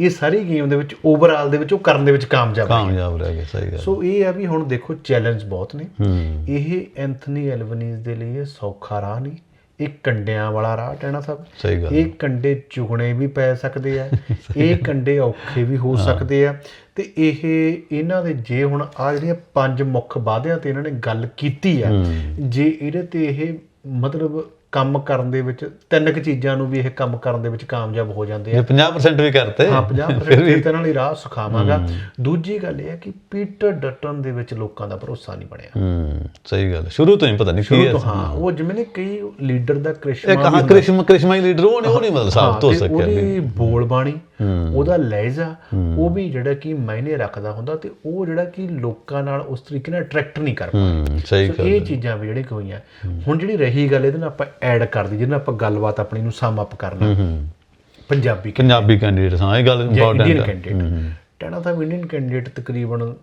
ਇਹ ਸਾਰੀ ਗੇਮ ਦੇ ਵਿੱਚ ਓਵਰਆਲ ਦੇ ਵਿੱਚ ਉਹ ਕਰਨ ਦੇ ਵਿੱਚ ਕਾਮਯਾਬ ਹੈ। ਕਾਮਯਾਬ ਰਹਿ ਗਏ ਸਹੀ ਗੱਲ। ਸੋ ਇਹ ਆ ਵੀ ਹੁਣ ਦੇਖੋ ਚੈਲੰਜ ਬਹੁਤ ਨੇ। ਹੂੰ। ਇਹ ਐਂਥਨੀ ਐਲਵਨੀਜ਼ ਦੇ ਲਈ ਇਹ ਸੌਖਾ ਰਾਹ ਨਹੀਂ। ਇਹ ਕੰਡਿਆਂ ਵਾਲਾ ਰਾਹ ਟੈਣਾ ਸਾਹਿਬ ਸਹੀ ਗੱਲ। ਇਹ ਕੰਡੇ ਚੁਗਣੇ ਵੀ ਪੈ ਸਕਦੇ ਆ। ਇਹ ਕੰਡੇ ਔਖੇ ਵੀ ਹੋ ਸਕਦੇ ਆ। ਤੇ ਇਹ ਇਹਨਾਂ ਦੇ ਜੇ ਹੁਣ ਆ ਜਿਹੜੀਆਂ ਪੰਜ ਮੁੱਖ ਵਾਅਦਿਆਂ ਤੇ ਇਹਨਾਂ ਨੇ ਗੱਲ ਕੀਤੀ ਆ ਜੇ ਇਹਦੇ ਤੇ ਇਹ ਮਤਲਬ ਕੰਮ ਕਰਨ ਦੇ ਵਿੱਚ ਤਿੰਨ ਕੁ ਚੀਜ਼ਾਂ ਨੂੰ ਵੀ ਇਹ ਕੰਮ ਕਰਨ ਦੇ ਵਿੱਚ ਕਾਮਯਾਬ ਹੋ ਜਾਂਦੇ ਆ। ਜੇ 50% ਵੀ ਕਰਤੇ ਹਾਂ 50% ਫਿਰ ਤਾਂ ਨਾਲ ਹੀ ਰਾਹ ਸਿਖਾਵਾਂਗਾ। ਦੂਜੀ ਗੱਲ ਇਹ ਹੈ ਕਿ ਪੀਟਰ ਡਟਨ ਦੇ ਵਿੱਚ ਲੋਕਾਂ ਦਾ ਭਰੋਸਾ ਨਹੀਂ ਬਣਿਆ। ਹੂੰ ਸਹੀ ਗੱਲ। ਸ਼ੁਰੂ ਤੋਂ ਹੀ ਪਤਾ ਨਹੀਂ ਕੀ ਸ਼ੁਰੂ ਹੈ। ਤੋਂ ਹਾਂ ਉਹ ਜਿਵੇਂ ਨੇ ਕਈ ਲੀਡਰ ਦਾ ਕ੍ਰਿਸ਼ਮਾ ਇੱਕ ਹਾਂ ਕ੍ਰਿਸ਼ਮ ਕ੍ਰਿਸ਼ਮਾਈ ਲੀਡਰ ਉਹ ਨਹੀਂ ਉਹ ਨਹੀਂ ਮਤਲਬ ਸਾਫ਼ ਹੋ ਤੇ ਸਕਿਆ ਉਹਦੀ ਬੋਲ ਬਾਣੀ ਉਹਦਾ ਲਹਿਜਾ ਉਹ ਵੀ ਜਿਹੜਾ ਕਿ ਮਾਇਨੇ ਰੱਖਦਾ ਹੁੰਦਾ ਤੇ ਉਹ ਜਿਹੜਾ ਕਿ ਲੋਕਾਂ ਨਾਲ ਉਸ ਤਰੀਕੇ ਨਾਲ ਅਟਰੈਕਟ ਨਹੀਂ ਕਰ ਪਾਉਂਦਾ। ਹੂੰ ਸਹੀ ਸੋ ਇਹ ਚੀਜ਼ਾਂ ਵੀ ਜਿਹੜੀ ਹੋਈਆਂ ਹੁਣ ਜਿਹੜੀ ਰਹੀ ਗੱਲ ਇਹਦੇ ਨਾਲ ਆਪਾਂ ਐਡ ਕਰਦੀ ਜਿਹਦੇ ਨਾਲ ਆਪਾਂ ਗੱਲਬਾਤ ਆਪਣੀ ਨੂੰ ਸਮ ਅਪ ਕਰਨਾ ਪੰਜਾਬੀ ਪੰਜਾਬੀ ਕੈਂਡੀਡੇਟ ਹਾਂ ਇਹ ਗੱਲ ਇੰਡੀਅਨ ਇੰਪੋਰਟੈਂਟ ਹੈ ਕੈਂਡੀਡੇਟ ਟੈਣਾ ਤਾਂ ਇੰਡੀਅਨ ਕੈਂਡੀਡੇਟ ਤਕਰੀਬਨ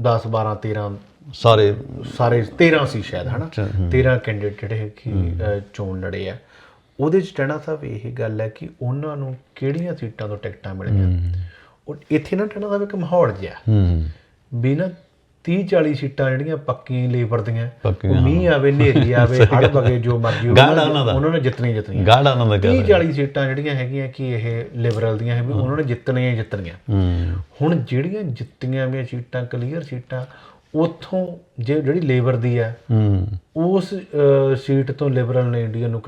10 12 13 ਸਾਰੇ ਸਾਰੇ 13 ਸੀ ਸ਼ਾਇਦ ਹਨਾ? 13 ਕੈਂਡੀਡੇਟ ਜਿਹੜੇ ਕਿ ਚੋਣ ਲੜੇ ਆ। ਉਹਦੇ ਚ ਟਹਿਣਾ ਸਾਹਿਬ ਇਹ ਗੱਲ ਹੈ ਕਿ ਉਹਨਾਂ ਨੂੰ ਕਿਹੜੀਆਂ ਸੀਟਾਂ ਤੋਂ ਟਿਕਟਾਂ ਮਿਲੀਆਂ? ਉਹ ਇੱਥੇ ਨਾ ਟਹਿਣਾ ਸਾਹਿਬ ਇੱਕ ਮਾਹੌਲ ਜਿਹਾ। ਹੂੰ। ਵੀ ਨਾ 30 40 ਸੀਟਾਂ ਜਿਹੜੀਆਂ ਪੱਕੀਆਂ ਲੇਬਰ ਦੀਆਂ ਪੱਕੀਆਂ, ਉਹ ਮੀਂਹ ਆਵੇ ਨੇਰੀ ਆਵੇ ਹੜ ਵਗੇ ਜੋ ਮਰਜ਼ੀ ਉਹਨਾਂ। ਨੇ- ਜਿੱਤਣੀ ਜਿੱਤਣੀਆਂ ਗਾੜਾ ਉਹਨਾਂ ਦਾ 30 ਗੱਲ 40 ਸੀਟਾਂ ਜਿਹੜੀਆਂ ਹੈਗੀਆਂ ਕਿ ਇਹ ਲਿਬਰਲ ਦੀਆਂ ਹੈ। ਵੀ ਉਹਨਾਂ ਨੇ ਜਿੱਤਣੀਆਂ ਜਿੱਤਣੀਆਂ। ਹੁਣ ਜਿਹੜੀਆਂ ਜਿੱਤੀਆਂ ਵੀਆਂ ਸੀਟਾਂ ਕਲੀਅਰ ਸੀਟਾਂ ਉਥੋਂ ਜਿਹੜੀ ਲੇਬਰ ਦੀ ਆ ਹੂੰ। ਉਸ ਸੀਟ ਤੋਂ ਲਿਬਰਲ ਨੇ ਇੰਡੀਆ ਨੂੰ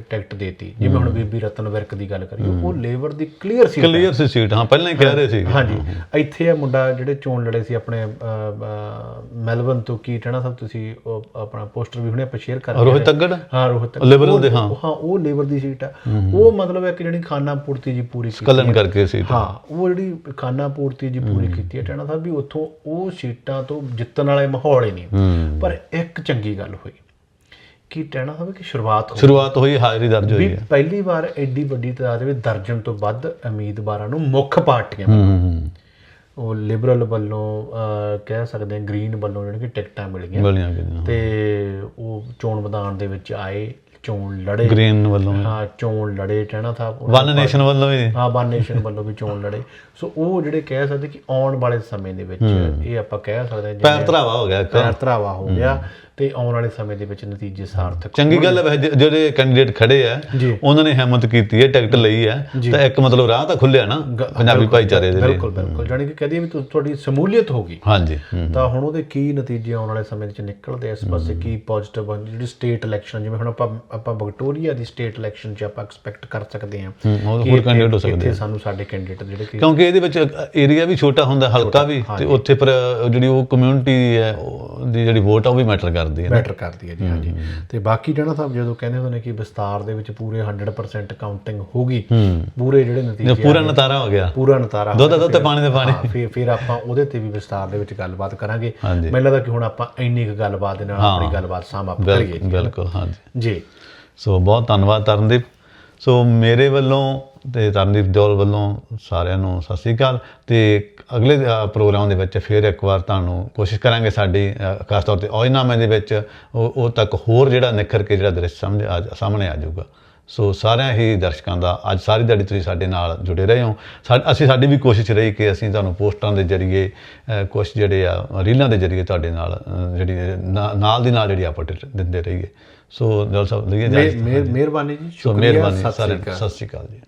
ਟਿਕਟ ਦੇਤੀ। ਜਿਵੇਂ ਹੁਣ ਬੀਬੀ ਰਤਨ ਵਿਰਕ ਦੀ ਗੱਲ ਕਰੀਏ ਉਹ ਲੇਬਰ ਦੀ ਕਲੀਅਰ ਸੀਟ ਕਲੀਅਰ ਸੀ ਸੀਟ ਹਾਂ ਪਹਿਲਾਂ ਹੀ ਕਹਿ ਰਹੇ ਸੀ। ਹਾਂਜੀ। ਇੱਥੇ ਆ ਮੁੰਡਾ ਜਿਹੜੇ ਚੋਣ ਲੜੇ ਸੀ ਆਪਣੇ ਮੈਲਬਨ ਤੋਂ ਕੀ ਕਹਿਣਾ ਸਭ ਤੁਸੀਂ ਉਹ ਆਪਣਾ ਪੋਸਟਰ ਵੀ ਹੁਣੇ ਆਪਾਂ ਸ਼ੇਅਰ ਕਰ ਰੋਹਿਤ ਤੱਗੜ? ਹਾਂ ਰੋਹਿਤ Liberal ਦੇ, ਹਾਂ। ਹਾਂ ਉਹ ਲੇਬਰ ਦੀ ਸੀਟ ਆ ਉਹ ਮਤਲਬ ਹੈ ਕਿ ਜਿਹੜੀ ਖਾਨਾ ਪੂਰਤੀ ਜੀ ਪੂਰੀ ਕੀਤੀ ਕਲਨ ਕਰਕੇ ਸੀ ਹਾਂ ਉਹ ਜਿਹੜੀ ਖਾਨਾ ਪੂਰਤੀ ਜੀ ਪੂਰੀ ਕੀਤੀ ਹੈ ਟੈਣਾ ਸਾਹਿਬ ਵੀ ਉੱਥੋਂ ਉਹ ਸੀਟਾਂ ਤੋਂ ਜਿੱਤਣ ਵਾਲੇ ਮਾਹੌਲ ਹੀ ਨਹੀਂ। ਪਰ ਇੱਕ ਚੰਗੀ ਗੱਲ ਹੋਈ। ਕਿ ਟੈਣਾ ਸਾਹਿਬ ਕਿ ਸ਼ੁਰੂਆਤ ਹੋ ਸ਼ੁਰੂਆਤ ਹੋਈ ਹਾਜ਼ਰੀ ਦਰਜ ਹੋਈ ਹੈ। ਪਹਿਲੀ ਵਾਰ ਐਡੀ ਵੱਡੀ ਤਾਦਾਦ ਵਿੱਚ ਦਰਜਨ ਤੋਂ ਵੱਧ ਉਮੀਦਵਾਰਾਂ ਨੂੰ ਮੁੱਖ ਪਾਰਟੀਆਂ ਹੂੰ ਹੂੰ, ਹੂੰ। ਉਹ ਲਿਬਰਲ ਵੱਲੋਂ ਕਹਿ ਸਕਦੇ ਹਾਂ ਗ੍ਰੀਨ ਵੱਲੋਂ ਜਿਹੜੀ ਕਿ ਟਿਕਟਾਂ ਮਿਲ ਗਈਆਂ ਤੇ ਉਹ ਚੋਣ ਮੈਦਾਨ ਦੇ ਵਿੱਚ ਆਏ ਚੋਣ ਲੜੇ। ਗ੍ਰੀਨ ਵੱਲੋਂ। ਹਾਂ ਚੋਣ ਲੜੇ ਟੈਣਾ ਸਾਹਿਬ ਵਨ ਨੇਸ਼ਨ ਵੱਲੋਂ ਵੀ। ਹਾਂ ਵਨ ਨੇਸ਼ਨ ਵੱਲੋਂ ਵੀ ਚੋਣ ਲੜੇ। ਸੋ ਉਹ ਜਿਹੜੇ ਕਹਿ ਸਕਦੇ ਕਿ ਆਉਣ ਵਾਲੇ ਸਮੇਂ ਦੇ ਵਿੱਚ ਇਹ ਆਪਾਂ ਕਹਿ ਸਕਦੇ ਹਾਂ ਪੈਰ ਧਰਾਵਾ ਹੋ ਗਿਆ ਪੈਰ ਧਰਾਵਾ ਹੋ ਗਿਆ। ਤੇ ਆਉਣ ਵਾਲੇ ਸਮੇਂ ਦੇ ਵਿੱਚ ਨਤੀਜੇ ਸਾਰਥਕ ਚੰਗੀ ਗੱਲ ਹੈ ਵੈਸੇ ਜਿਹੜੇ ਕੈਂਡੀਡੇਟ ਖੜੇ ਆ ਜੀ। ਉਹਨਾਂ ਨੇ ਹਿੰਮਤ ਕੀਤੀ ਹੈ ਟਿਕਟ ਲਈ ਹੈ ਤਾਂ ਇੱਕ ਮਤਲਬ ਰਾਹ ਤਾਂ ਖੁੱਲਿਆ ਨਾ ਪੰਜਾਬੀ ਭਾਈਚਾਰੇ ਦੇ ਲਈ। ਬਿਲਕੁਲ। ਬਿਲਕੁਲ ਜਾਨੀ ਕਿ ਕਹਦੇ ਵੀ ਤੁ- ਤੁਹਾਡੀ ਸਮੂਲੀਅਤ ਹੋ ਗਈ। ਹਾਂਜੀ ਹੂੰ। ਤਾਂ ਹੁਣ ਉਹਦੇ ਕੀ ਨਤੀਜੇ ਆਉਣ ਵਾਲੇ ਸਮੇਂ ਵਿੱਚ ਨਿਕਲਦੇ ਆ? ਇਸ ਪਾਸੇ ਕੀ ਪੋਜ਼ਿਟਿਵ ਜਿਹੜੀ ਸਟੇਟ ਇਲੈਕਸ਼ਨ ਜਿਵੇਂ ਹੁਣ ਆਪਾਂ ਆਪਾਂ ਵਿਕਟੋਰੀਆ ਦੀ ਸਟੇਟ ਇਲੈਕਸ਼ਨ 'ਚ ਆਪਾਂ ਐਕਸਪੈਕਟ ਕਰ ਸਕਦੇ ਹਾਂ ਹੋਰ ਇੱਥੇ- ਕੈਂਡੀਡੇਟ ਹੋ ਸਕਦੇ ਇੱਥੇ ਸਾਨੂੰ ਸਾਡੇ ਕੈਂਡੀਡੇਟ ਜਿਹੜੇ ਕਿ ਕਿਉਂਕਿ ਇਹਦੇ ਵਿੱਚ ਏਰੀਆ ਵੀ ਛੋਟਾ ਹੁੰਦਾ ਹਲਕਾ ਵੀ ਤੇ ਉੱਥੇ ਪਰ ਜਿਹੜੀ ਉਹ ਕਮਿਊਨਿਟੀ ਹੈ ਉਹ ਦੀ ਜਿਹੜੀ ਵੋਟ ਆ ਉਹ ਵੀ ਮੈਟਰ ਕਰਦੀ ਹੈ। ਬੈਟਰ ਕਰਦੀ ਹੈ ਜੀ ਹਾਂਜੀ। ਤੇ ਬਾਕੀ ਜਣਾ ਸਾਹਿਬ ਜਦੋਂ ਕਹਿੰਦੇ ਹੁੰਦੇ ਨੇ ਕਿ ਵਿਸਤਾਰ ਦੇ ਵਿੱਚ ਪੂਰੇ 100% ਕਾਊਂਟਿੰਗ ਹੋਗੀ ਪੂਰੇ ਜਿਹੜੇ ਨਤੀਜੇ ਪੂਰਾ ਨਤਾਰਾ ਹੋ ਗਿਆ। ਪੂਰਾ ਨਤਾਰਾ ਦੁੱਧ ਦੁੱਧ ਤੇ ਪਾਣੀ ਦੇ ਪਾਣੀ। ਫਿਰ ਫਿਰ ਆਪਾਂ ਉਹਦੇ ਤੇ ਵੀ ਵਿਸਤਾਰ ਦੇ ਵਿੱਚ ਗੱਲਬਾਤ ਕਰਾਂਗੇ। ਮੈਨੂੰ ਲੱਗਦਾ ਕਿ ਹੁਣ ਆਪਾਂ ਇੰਨੀ ਕੁ ਗੱਲਬਾਤ ਦੇ ਨਾਲ ਆਪਣੀ ਗੱਲਬਾਤ ਸਮਾਪਤ ਕਰੀਏ ਬਿਲਕੁਲ ਹਾਂਜੀ। ਜੀ। ਸੋ ਬਹੁਤ ਧੰਨਵਾਦ ਤਰਨਦੀਪ। ਸੋ ਮੇਰੇ ਵੱਲੋਂ ਤੇ ਤਰਨਦੀਪ ਜੋਲ ਵੱਲੋਂ ਸਾਰਿਆਂ ਨੂੰ ਸਤਿ ਸ੍ਰੀ ਅਕਾਲ ਤੇ ਅਗਲੇ ਪ੍ਰੋਗਰਾਮ ਦੇ ਵਿੱਚ ਫਿਰ ਇੱਕ ਵਾਰ ਤੁਹਾਨੂੰ ਕੋਸ਼ਿਸ਼ ਕਰਾਂਗੇ ਸਾਡੀ ਖਾਸ ਤੌਰ ਤੇ ਔਜਨਾਮੇ ਦੇ ਵਿੱਚ ਉਹ ਤੱਕ ਹੋਰ ਜਿਹੜਾ ਨਿਖਰ ਕੇ ਜਿਹੜਾ ਦ੍ਰਿਸ਼ ਸਮਝ ਆ, ਸਾਹਮਣੇ ਆ ਜਾਊਗਾ। ਸੋ ਸਾਰਿਆਂ ਹੀ ਦਰਸ਼ਕਾਂ ਦਾ ਅੱਜ ਸਾਰੀ ਦਿਹਾੜੀ ਤੁਸੀਂ ਸਾਡੇ ਨਾਲ ਜੁੜੇ ਰਹੇ ਹੋ। ਅਸੀਂ ਸਾਡੀ ਵੀ ਕੋਸ਼ਿਸ਼ ਰਹੀ ਕਿ ਅਸੀਂ ਤੁਹਾਨੂੰ ਪੋਸਟਾਂ ਦੇ ਜ਼ਰੀਏ ਕੁਛ ਜਿਹੜੇ ਆ ਰੀਲਾਂ ਦੇ ਜ਼ਰੀਏ ਤੁਹਾਡੇ ਨਾਲ ਜਿਹੜੀ ਨਾਲ ਦੀ ਨਾਲ ਜਿਹੜੀ ਅਪਡੇਟ ਦਿੰਦੇ ਰਹੀਏ। ਸੋ ਜਲ ਸਾਹਿਬ ਲਈਏ ਮਿਹਰਬਾਨੀ ਜੀ ਸ਼ੁਕਰੀਆ ਸਤਿ ਸ਼੍ਰੀ ਅਕਾਲ ਜੀ।